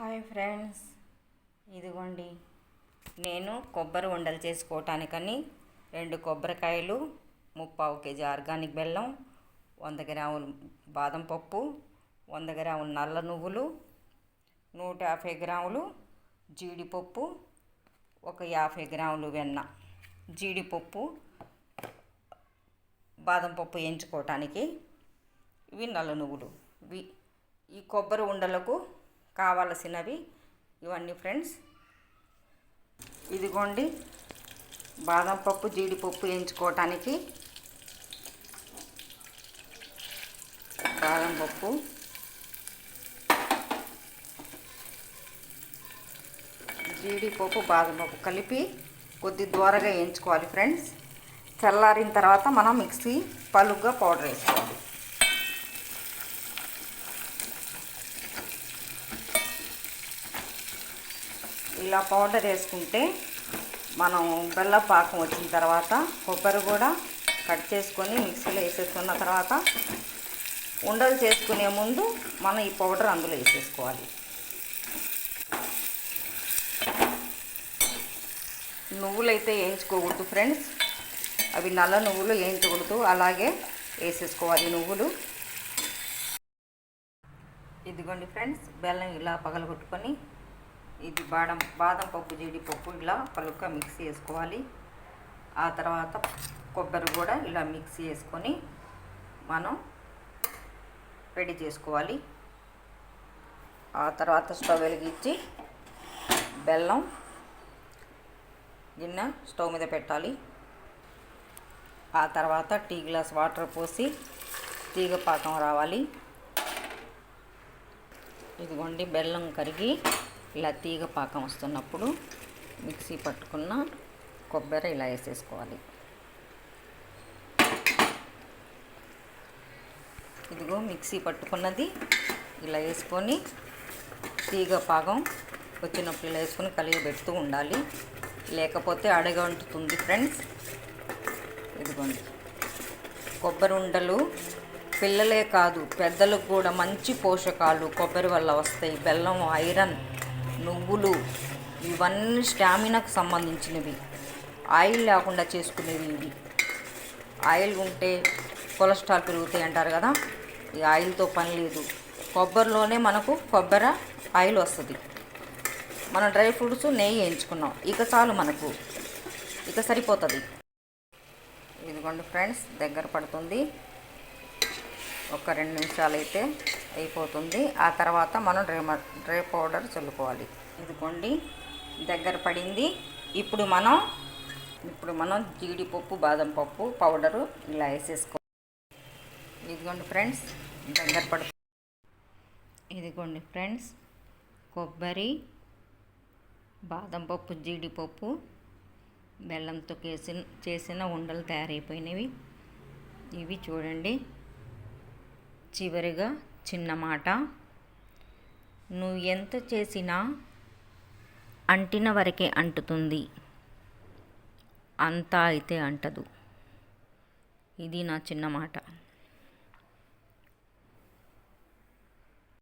Hi friends. ఇదిగోండి. నేను కొబ్బరి ఉండలు చేసుకోవటానికని రెండు కొబ్బరికాయలు ముప్పావు కేజీ ఆర్గానిక్ బెల్లం వంద గ్రాములు బాదం పప్పు వంద గ్రాములు నల్ల నువ్వులు నూట యాభై గ్రాములు జీడిపప్పు ఒక యాభై గ్రాములు వెన్న. జీడిపప్పు బాదం పప్పు వేయించుకోవటానికి ఇవి నల్ల నువ్వులు. ఇవి ఈ కొబ్బరి ఉండలకు కావలసినవి. ఇవన్నీ ఫ్రెండ్స్. ఇదిగోండి. బాదం పప్పు జీడిపప్పు వేయించుకోవటానికి బాదం పప్పు. జీడిపప్పు బాదం పప్పు కలిపి కొద్ది దూరగా వేయించుకోవాలి ఫ్రెండ్స్. చల్లారిన తర్వాత మనం మిక్సీ పలుగ్గా పౌడర్ వేసుకోవాలి. ఇలా పౌడర్ వేసుకుంటే మనం బెల్ల పాకం వచ్చిన తర్వాత కొబ్బరి కూడా కట్ చేసుకొని మిక్సీలో వేసేసుకున్న తర్వాత ఉండలు చేసుకునే ముందు మనం ఈ పౌడర్ అందులో వేసేసుకోవాలి. నువ్వులు అయితే వేయించుకోకూడదు ఫ్రెండ్స్. అవి నల్ల నువ్వులు వేయించకూడదు. అలాగే వేసేసుకోవాలి నువ్వులు. ఇదిగోండి ఫ్రెండ్స్ బెల్లం ఇలా పగలగొట్టుకొని ఇది బాదం బాదం పప్పు జీడిపప్పు ఇలా పలుగ్గా మిక్స్ చేసుకోవాలి. ఆ తర్వాత కొబ్బరి కూడా ఇలా మిక్స్ చేసుకొని మనం రెడీ చేసుకోవాలి. ఆ తర్వాత స్టవ్ వెలిగించి బెల్లం గిన్నె స్టవ్ మీద పెట్టాలి. ఆ తర్వాత టీ గ్లాస్ వాటర్ పోసి తీగ పాకం రావాలి. ఇదిగోండి బెల్లం కరిగి ఇలా తీగ పాకం వస్తున్నప్పుడు మిక్సీ పట్టుకున్న కొబ్బరి ఇలా వేసేసుకోవాలి. ఇదిగో మిక్సీ పట్టుకున్నది ఇలా వేసుకొని తీగ పాకం వచ్చినప్పుడు ఇలా వేసుకొని కలిగబెడుతూ ఉండాలి. లేకపోతే అడగంటుతుంది ఫ్రెండ్స్. ఇదిగోండి. కొబ్బరి ఉండలు పిల్లలే కాదు పెద్దలకు కూడా మంచి పోషకాలు కొబ్బరి వల్ల వస్తాయి. బెల్లం ఐరన్ నువ్వులు ఇవన్నీ స్టామినాకు సంబంధించినవి. ఆయిల్ లేకుండా చేసుకునేవి ఇవి. ఆయిల్ ఉంటే కొలెస్ట్రాల్ పెరుగుతాయి అంటారు కదా ఈ ఆయిల్తో పని లేదు. కొబ్బరిలోనే మనకు కొబ్బరి ఆయిల్ వస్తుంది. మన డ్రై ఫ్రూట్స్ నెయ్యి వేయించుకున్నాం. ఇక చాలు మనకు. ఇక సరిపోతుంది. ఇదిగోండి ఫ్రెండ్స్ దగ్గర పడుతుంది. ఒక రెండు నిమిషాలు అయితే అయిపోతుంది. ఆ తర్వాత మనం డ్రై డ్రై పౌడర్ చల్లుకోవాలి. ఇదిగోండి దగ్గర పడింది. ఇప్పుడు మనం ఇప్పుడు మనం జీడిపప్పు బాదం పప్పు పౌడరు ఇలా వేసేసుకో ఇదిగోండి ఫ్రెండ్స్ దగ్గర పడు ఇదిగోండి ఫ్రెండ్స్ కొబ్బరి బాదం పప్పు జీడిపప్పు బెల్లంతో కేసిన చేసిన ఉండలు తయారైపోయినవి. ఇవి చూడండి. చివరిగా చిన్న మాట నువ్వు ఎంత చేసినా అంటిన వరకే అంటుతుంది. అంతా అయితే అంటదు. ఇది నా చిన్న మాట